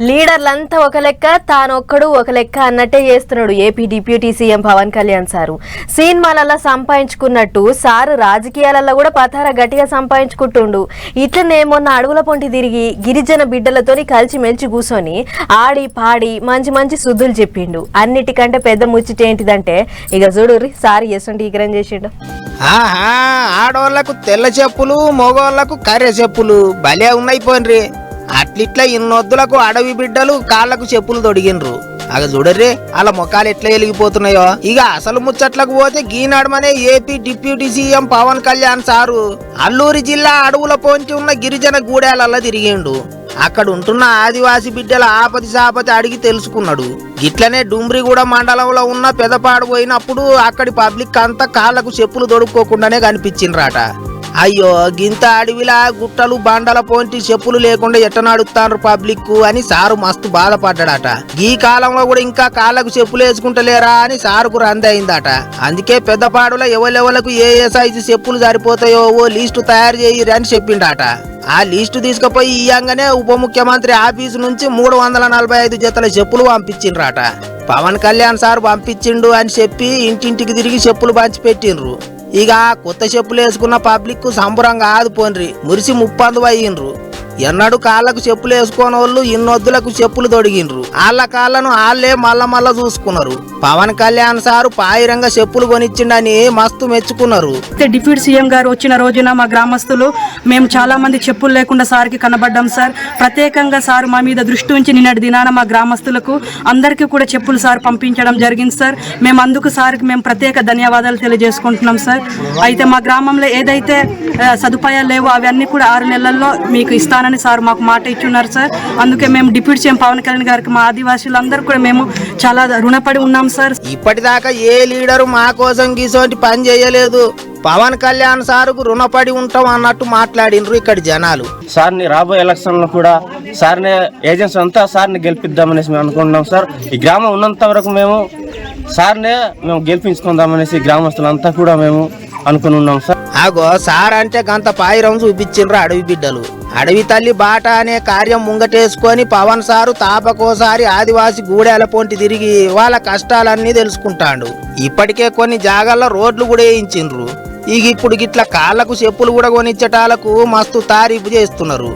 లీడర్లంతా ఒక లెక్క తానొక్కడు ఒక లెక్క అన్నట్టే చేస్తున్నాడు AP deputy CM Pawan Kalyan sir. సినిమాలలో సంపాదించుకున్నట్టు సారు రాజకీయాలలో కూడా పతార గట్టిగా సంపాదించుకుంటుండు. ఇట్లనే మొన్న అడవుల పొంటి తిరిగి గిరిజన బిడ్డలతోని కలిసి మెలిచి కూర్చొని ఆడి పాడి మంచి మంచి శుద్ధులు చెప్పిండు. అన్నిటికంటే పెద్ద ముచ్చట ఏంటిదంటే ఇక చూడు సారు ఎసంటి ఈగ్రం చేసిండు. ఆహా ఆడోళ్ళకు తెల్ల చెప్పులు మగోళ్ళకు కర్రె చెప్పులు భలే ఉన్నాయి పోన్రి. అట్లిట్లా ఇన్నొద్దులకు అడవి బిడ్డలు కాళ్ళకు చెప్పులు తొడిగినరు అగ చూడర్రే అలా మొఖాలు ఎట్లా వెలిగిపోతున్నాయో. ఇక అసలు ముచ్చట్లకు పోతే గీనాడమనే AP deputy CM Pawan Kalyan sir Alluri జిల్లా అడవుల పోంచి ఉన్న గిరిజన గూడెలల్లా తిరిగిండు. అక్కడ ఉంటున్న ఆదివాసి బిడ్డల ఆపతి సాపతి అడిగి తెలుసుకున్నాడు. గిట్లనే డుమ్రిగూడ మండలంలో ఉన్న పెదపాడు పోయినప్పుడు అక్కడి పబ్లిక్ అంతా కాళ్ళకు చెప్పులు తొడుక్కోకుండానే కనిపించిండ్రాట. అయ్యో గింత అడవిలా గుట్టలు బండల పోంటి చెప్పులు లేకుండా ఎట్ట పబ్లిక్ అని సారు మస్తు బాధపడ్డాడట. ఈ కాలంలో కూడా ఇంకా కాళ్ళకు చెప్పులు వేసుకుంటలేరా అని సారుకు రందయిందట అందుకే పెద్దపాడులో ఎవరెవలకు ఏ ఏ సైజు చెప్పులు సరిపోతాయో ఓ లిస్టు తయారు చేయరు అని చెప్పిండట. ఆ లిస్టు తీసుకుపోయి ఇయ్యంగానే ఉప ముఖ్యమంత్రి ఆఫీసు నుంచి మూడు వందల నలభై ఐదు జతల చెప్పులు పంపించిండ్రట. పవన్ కళ్యాణ్ సార్ పంపించిండు అని చెప్పి ఇంటింటికి తిరిగి చెప్పులు పంచి పెట్టిండ్రు ఇక కొత్త చెప్పులు వేసుకున్న పబ్లిక్ సంబరంగా ఆదుపోన్రి మురిసి ముప్పందు అయ్యిండ్రు ఎన్నడు కాళ్ళకు చెప్పులు వేసుకోని వాళ్ళు ఇన్నొద్దులకు చెప్పులు తొడిగిండ్రు. వాళ్ళ కాళ్ళను వాళ్ళే మల్ల మల్ల చూసుకున్నారు. పవన్ కళ్యాణ్ సారు పాయిరంగా చెప్పులు కొనిచ్చిండని మస్తు మెచ్చుకున్నారు. అయితే డిప్యూటీ సీఎం గారు వచ్చిన రోజున మా గ్రామస్తులు మేము చాలా మంది చెప్పులు లేకుండా సార్కి కనబడ్డాం సార్. ప్రత్యేకంగా సార్ మా మీద దృష్టి ఉంచి నిన్నటి దినాన మా గ్రామస్తులకు అందరికీ కూడా చెప్పులు సార్ పంపించడం జరిగింది సార్. మేము అందుకు సార్కి మేము ప్రత్యేక ధన్యవాదాలు తెలియజేసుకుంటున్నాం సార్. అయితే మా గ్రామంలో ఏదైతే సదుపాయాలు లేవో అవన్నీ కూడా ఆరు నెలల్లో మీకు ఇస్తానని సార్ మాకు మాట ఇచ్చున్నారు సార్. అందుకే మేము డిప్యూటీ సీఎం పవన్ కళ్యాణ్ గారికి మా ఆదివాసీలందరూ కూడా మేము చాలా రుణపడి ఉన్నాం సార్. ఇప్పటిదాకా ఏ లీడరు మా కోసం గీసోంటి పని చేయలేదు. పవన్ కళ్యాణ్ సారుకు రుణపడి ఉంటాం అన్నట్టు మాట్లాడిండ్రు ఇక్కడి జనాలు. సార్ని రాబోయే ఎలక్షన్లో కూడా సార్ని ఏజెన్సీ అంతా సార్ని గెలిపిద్దామనేసి మేము అనుకుంటున్నాం సార్. ఈ గ్రామం ఉన్నంత వరకు మేము సార్నే మేము గెలిపించుకుందామనేసి గ్రామస్తులంతా కూడా మేము అనుకుని ఉన్నాం సార్. ఆగో సార్ అంటే గంత పాయిరం చూపించిండ్రు అడవి బిడ్డలు. అడవి తల్లి బాట అనే కార్యం ముంగటేసుకొని పవన్ సారు తాపకోసారి ఆదివాసి గూడెల పొంటి తిరిగి వాళ్ళ కష్టాలన్నీ తెలుసుకుంటాడు. ఇప్పటికే కొన్ని జాగాల్లో రోడ్లు కూడా వేయించిండ్రు. ఇక ఇప్పుడు గిట్ల కాళ్ళకు చెప్పులు కూడా కొనిచ్చటాలకు మస్తు తారీఫు చేస్తున్నారు.